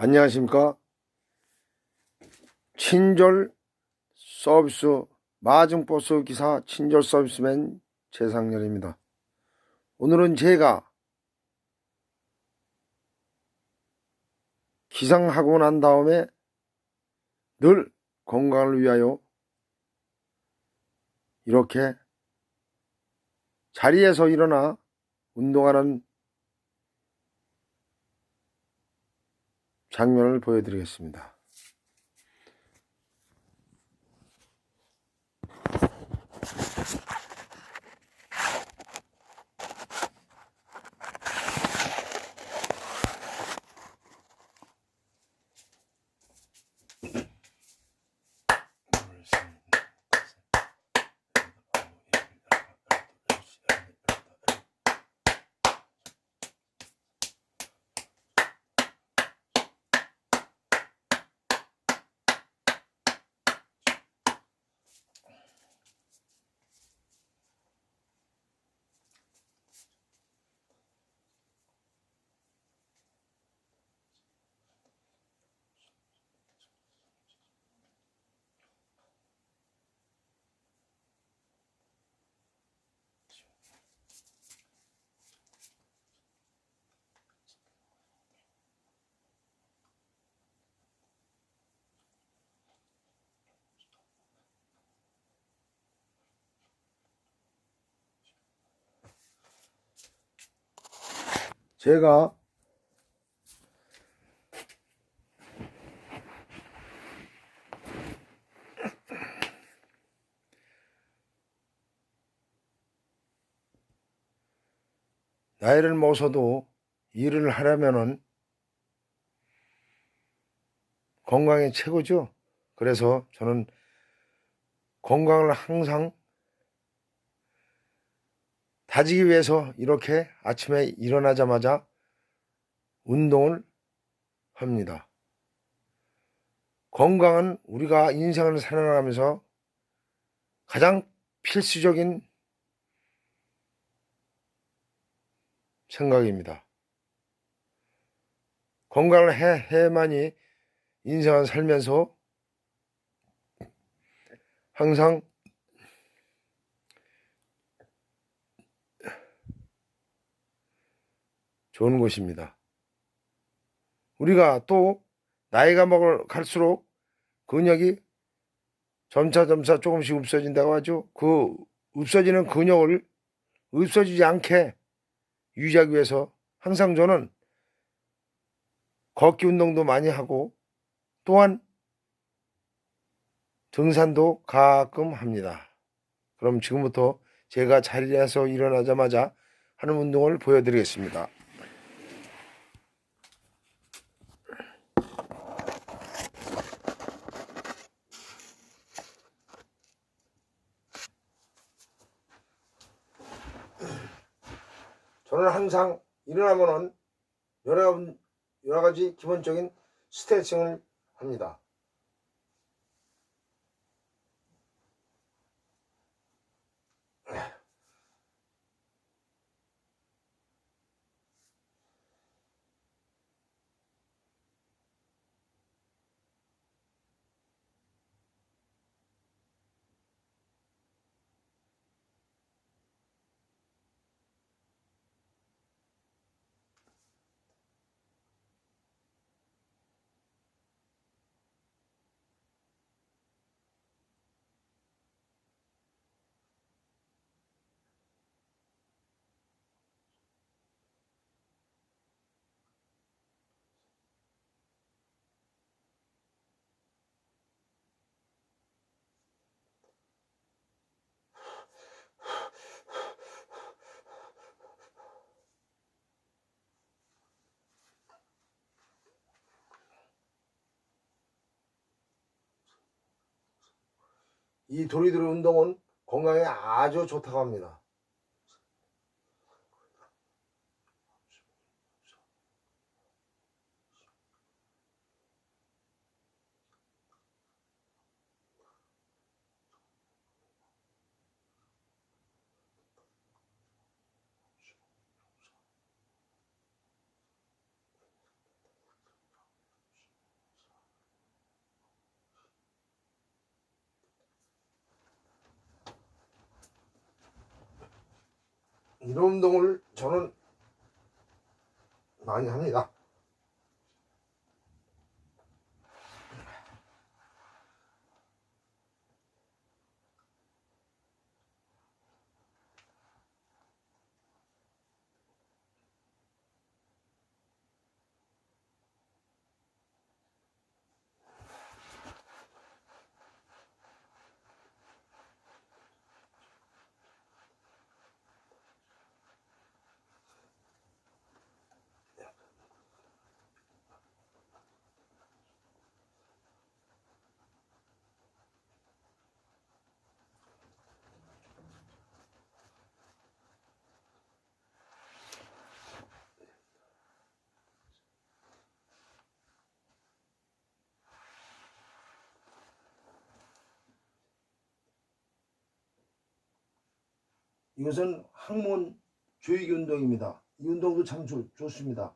안녕하십니까. 친절 서비스 마중버스 기사 친절 서비스맨 최상렬입니다. 오늘은 제가 기상하고 난 다음에 늘 건강을 위하여 이렇게 자리에서 일어나 운동하는 장면을 보여드리겠습니다. 제가 나이를 먹어서도 일을 하려면은 건강이 최고죠. 그래서 저는 건강을 항상 다지기 위해서 이렇게 아침에 일어나자마자 운동을 합니다. 건강은 우리가 인생을 살아가면서 가장 필수적인 생각입니다. 건강을 해, 해야만이 인생을 살면서 항상 좋은 것입니다. 우리가 또 나이가 먹을 갈수록 근육이 점차 점차 조금씩 없어진다고 하죠. 그 없어지는 근육을 없어지지 않게 유지하기 위해서 항상 저는 걷기 운동도 많이 하고 또한 등산도 가끔 합니다. 그럼 지금부터 제가 자리에서 일어나자마자 하는 운동을 보여드리겠습니다. 저는 항상 일어나면은 여러, 여러 가지 기본적인 스트레칭을 합니다. 이 도리도리 운동은 건강에 아주 좋다고 합니다. 이런 운동을 저는 많이 합니다. 이것은 항문 조익 운동입니다. 이 운동도 참 좋, 좋습니다.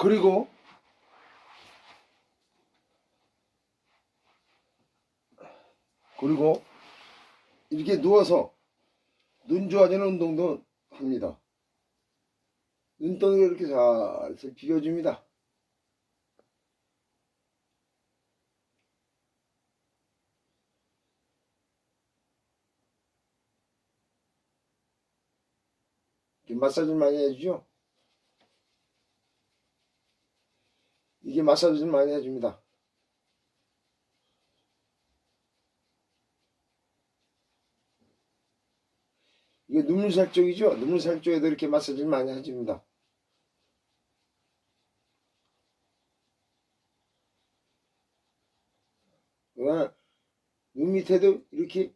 그리고 그리고 이렇게 누워서 눈 좋아지는 운동도 합니다. 눈덩이를 이렇게 살살 비벼줍니다. 마사지를 많이 해주죠. 이게 마사지를 많이 해줍니다. 이게 눈물살 쪽이죠. 눈물살 쪽에도 이렇게 마사지를 많이 해줍니다. 눈 밑에도 이렇게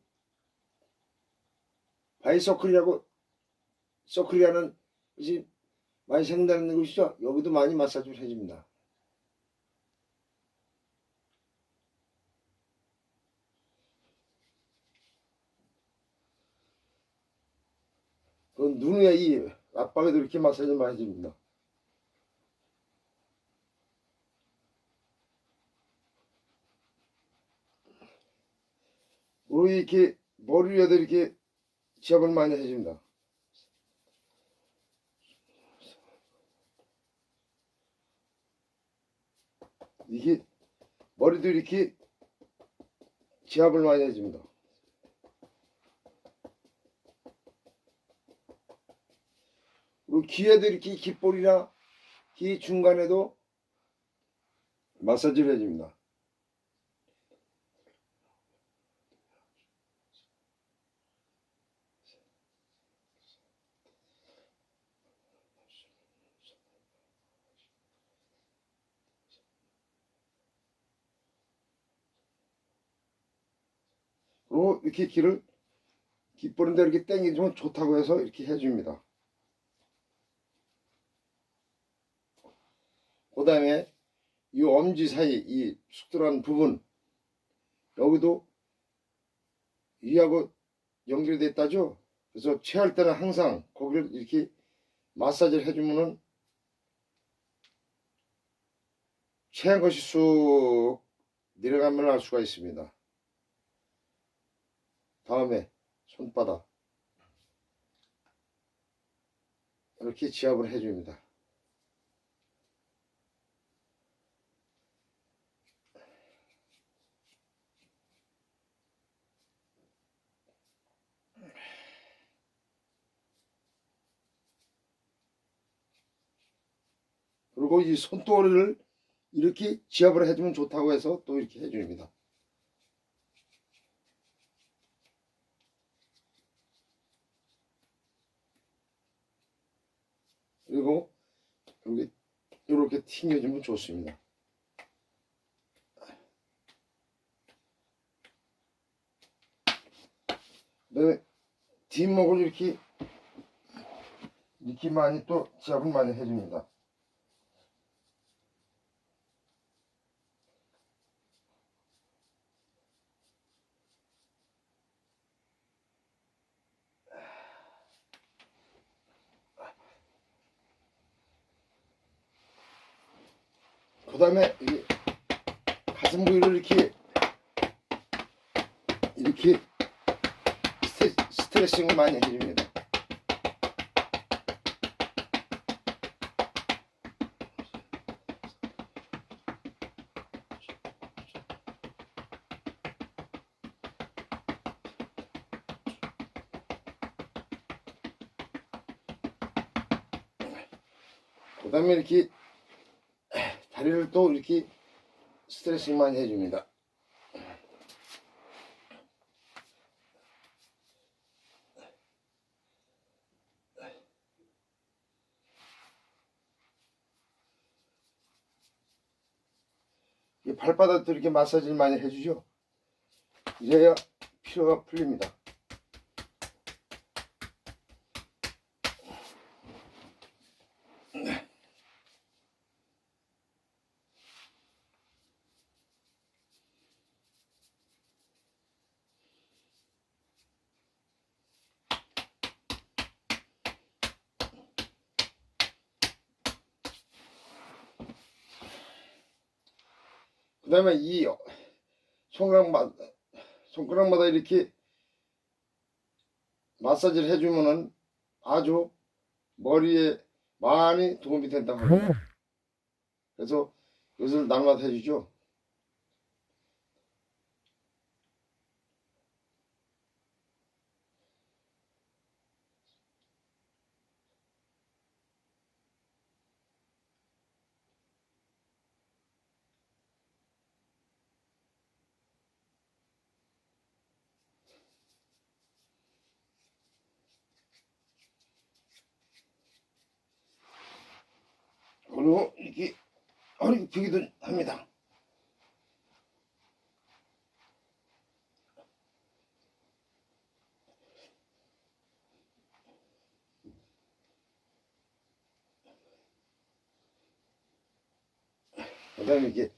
바이서클이라고 서클이라는 것이 많이 생각나는 곳이죠. 여기도 많이 마사지를 해줍니다. 눈에 이 압박에도 이렇게 마사지 많이 해줍니다. 우리 이렇게 머리 위에도 이렇게 지압을 많이 해줍니다. 이게 머리도 이렇게 지압을 많이 해줍니다. 귀에도 이렇게 귓볼이나 귀 중간에도 마사지를 해줍니다. 그리고 이렇게 귀를 귓볼인데 이렇게 땡겨주면 좋다고 해서 이렇게 해줍니다. 그 다음에 이 엄지 사이 이 숙들한 부분 여기도 이하고 연결이 됐다죠? 그래서 체할 때는 항상 거기를 이렇게 마사지를 해주면은 체한 것이 쑥 내려가면 알 수가 있습니다. 다음에 손바닥. 이렇게 지압을 해줍니다 그리고 이 손도리를 이렇게 지압을 해주면 좋다고 해서 또 이렇게 해줍니다. 그리고 이렇게 이렇게 튕겨주면 좋습니다. 그다음에 뒷목을 이렇게 이렇게 많이 또 지압을 많이 해줍니다. 그 다음에 이 가슴 부위를 이렇게 이렇게 스트, 스트레칭을 많이 해줍니다. 그 다음에 이렇게 다리를 또 이렇게 스트레칭 많이 해줍니다. 이 발바닥도 이렇게 마사지를 많이 해주죠. 이래야 피로가 풀립니다. 다음에 이 손가락마다, 손가락마다 이렇게 마사지를 해주면은 아주 머리에 많이 도움이 된다고 합니다. 그래서 이것을 날마다 해주죠. 그리고 이렇게 허리 펴기도 합니다. 그 다음에 이렇게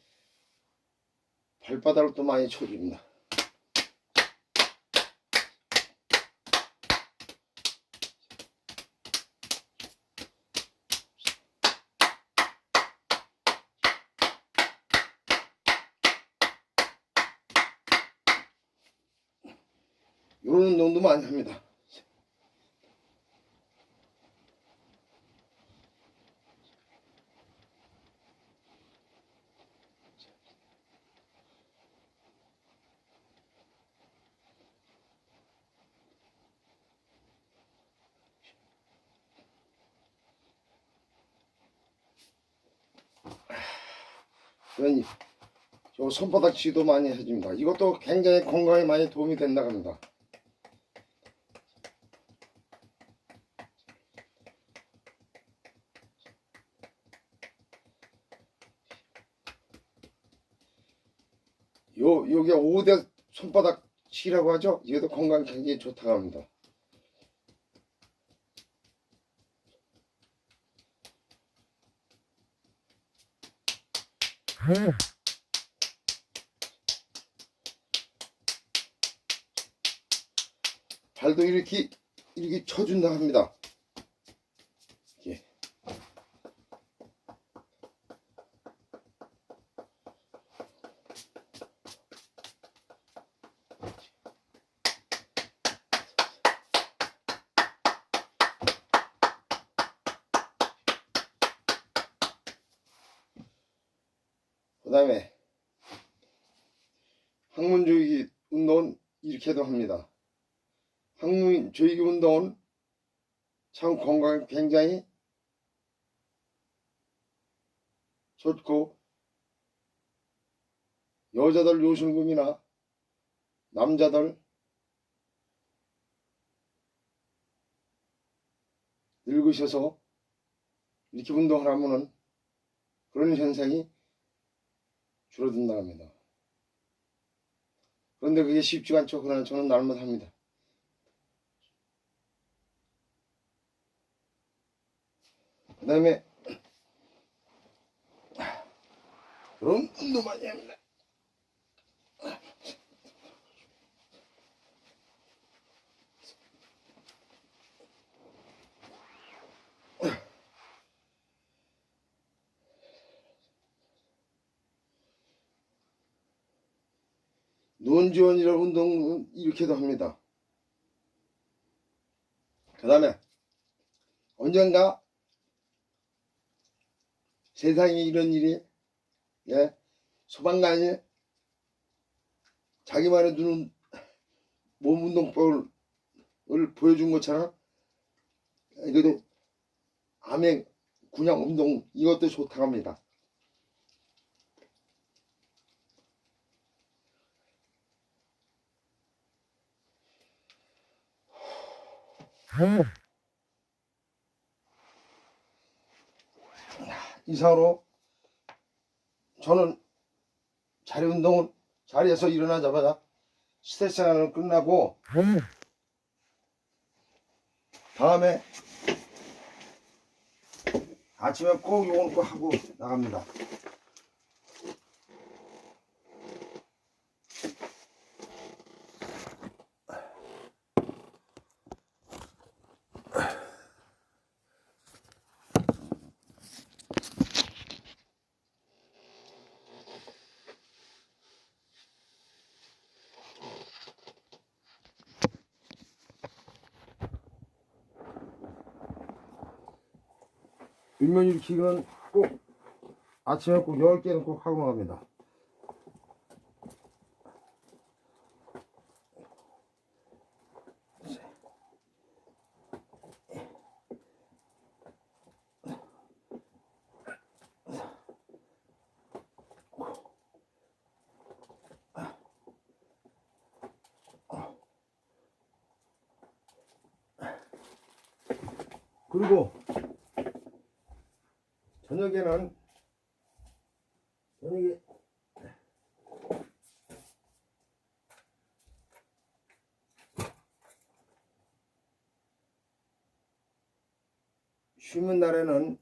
발바닥을 또 많이 쳐줍니다. 이런 운동도 많이 합니다. 그러니 요 손바닥 치도 많이 해줍니다. 이것도 굉장히 건강에 많이 도움이 된다고 합니다. 요 요게 5대 손바닥 치라고 하죠. 이것도 건강 굉장히 좋다고 합니다. 발도 이렇게 이렇게 쳐준다 합니다. 이렇게. 그 다음에 항문 조이기 운동은 이렇게도 합니다. 항문 조이기 운동은 참 건강에 굉장히 좋고 여자들 요술금이나 남자들 늙으셔서 이렇게 운동을 하면은 그런 현상이 줄어든다 합니다. 그런데 그게 쉽지가 않죠. 그러나 저는 날마다 합니다. 그 다음에 그럼 운동 많이 합니다. 논지원이라는 운동은 이렇게도 합니다. 그 다음에 언젠가 세상에 이런 일이 예 소방관이 자기만의 눈은 몸 운동법을 보여준 것처럼 이것도 암행 군양 운동 이것도 좋다고 합니다. 이상으로 저는 자리 운동은 자리에서 일어나자마자 스트레스 생활을 끝나고 다음에 아침에 꼭 요건 꼭 하고 나갑니다. 일면 일으키기는 꼭 아침에 꼭 10개는 꼭 하고 나갑니다. 그리고 저녁에는 저녁에 쉬는 날에는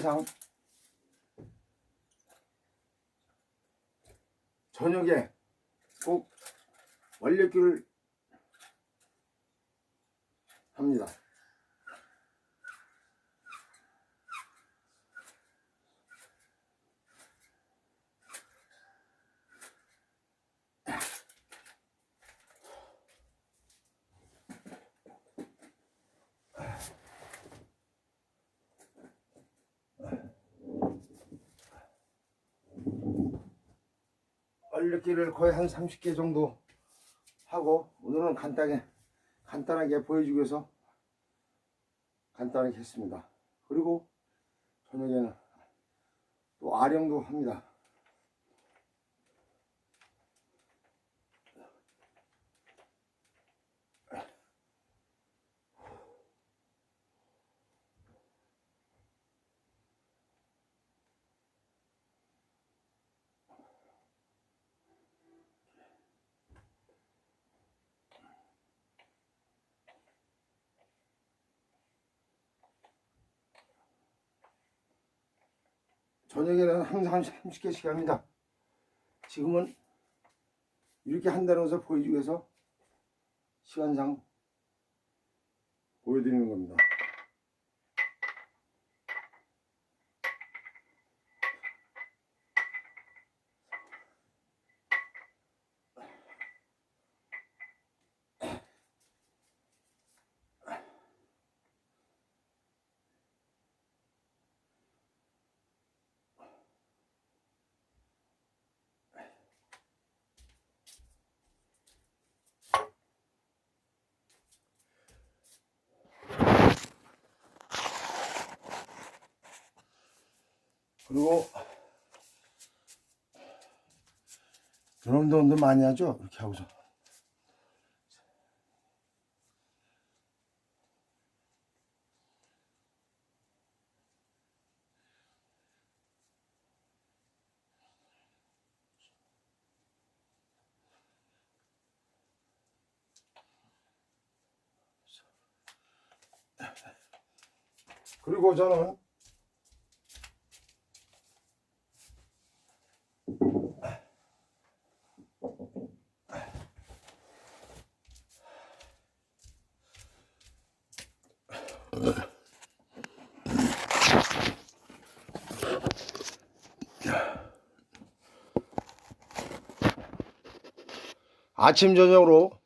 항상 저녁에 꼭 원래길을 합니다. 얼룩기를 거의 한 30개 정도 하고 오늘은 간단하게 간단하게 보여주기 위해서 간단하게 했습니다. 그리고 저녁에는 또 아령도 합니다. 저녁에는 항상 30개씩 합니다. 지금은 이렇게 한다는 것을 보여주기 위해서 시간상 보여드리는 겁니다. 그리고 그런돈도 많이 하죠. 이렇게 하고서. 그리고 저는 아침 저녁으로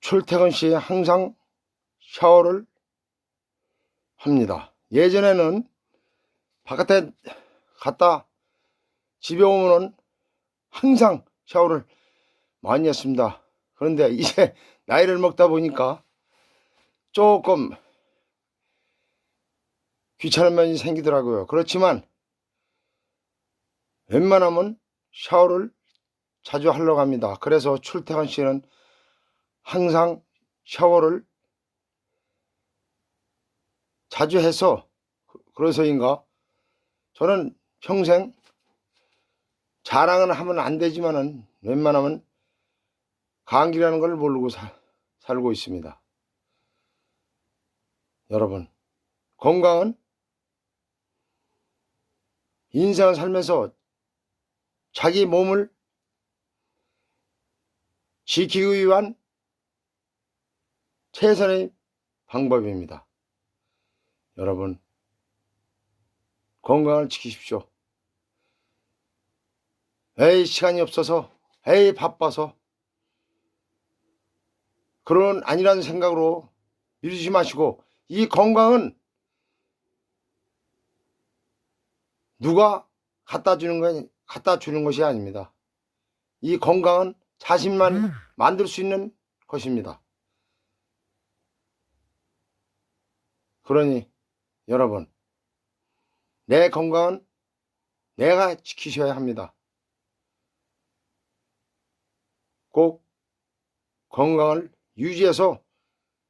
출퇴근 시 항상 샤워를 합니다. 예전에는 바깥에 갔다 집에 오면은 항상 샤워를 많이 했습니다. 그런데 이제 나이를 먹다 보니까 조금 귀찮은 면이 생기더라고요. 그렇지만 웬만하면 샤워를 자주 하려고 합니다. 그래서 출퇴근 시에는 항상 샤워를 자주 해서 그- 그래서인가 저는 평생 자랑은 하면 안 되지만은 웬만하면 감기라는 걸 모르고 사- 살고 있습니다. 여러분 건강은 인생을 살면서 자기 몸을 지키기 위한 최선의 방법입니다. 여러분, 건강을 지키십시오. 에이, 시간이 없어서, 에이, 바빠서. 그런 아니라는 생각으로 미루지 마시고, 이 건강은 누가 갖다 주는 건, 갖다 주는 것이 아닙니다. 이 건강은 자신만 만들 수 있는 것입니다. 그러니 여러분, 내 건강은 내가 지키셔야 합니다. 꼭 건강을 유지해서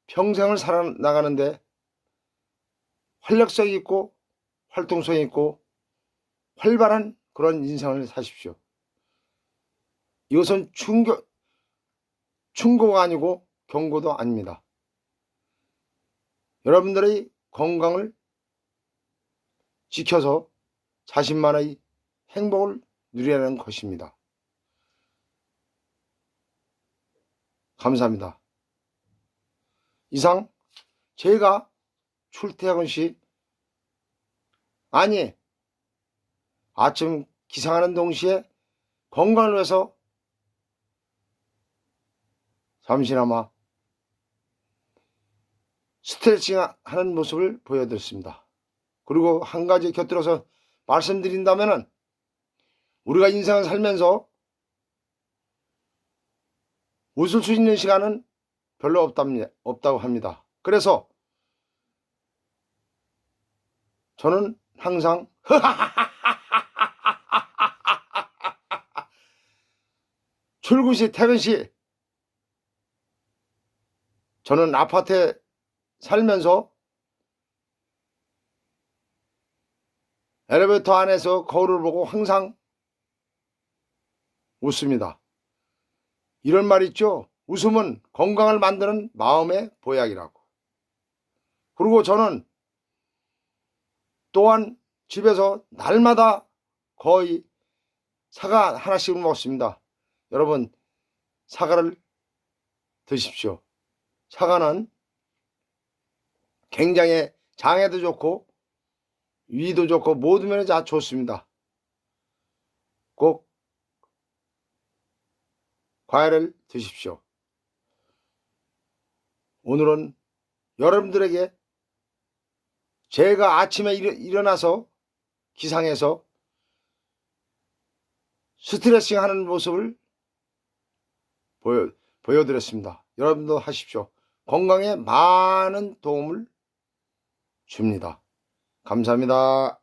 평생을 살아나가는데 활력성 있고 활동성 있고 활발한 그런 인생을 사십시오. 이것은 충고, 충고가 아니고 경고도 아닙니다. 여러분들의 건강을 지켜서 자신만의 행복을 누리라는 것입니다. 감사합니다. 이상 제가 출퇴근 시 아니 아침 기상하는 동시에 건강을 위해서 잠시나마 스트레칭 하는 모습을 보여드렸습니다. 그리고 한 가지 곁들여서 말씀드린다면은 우리가 인생을 살면서 웃을 수 있는 시간은 별로 없답니다. 없다고 합니다. 그래서 저는 항상 출근 시, 퇴근 시 저는 아파트에 살면서 엘리베이터 안에서 거울을 보고 항상 웃습니다. 이런 말 있죠? 웃음은 건강을 만드는 마음의 보약이라고. 그리고 저는 또한 집에서 날마다 거의 사과 하나씩을 먹습니다. 여러분, 사과를 드십시오. 사과는 굉장히 장에도 좋고 위도 좋고 모든 면에 다 좋습니다. 꼭 과일을 드십시오. 오늘은 여러분들에게 제가 아침에 일, 일어나서 기상해서 스트레칭 하는 모습을 보여, 보여드렸습니다. 여러분도 하십시오. 건강에 많은 도움을 줍니다. 감사합니다.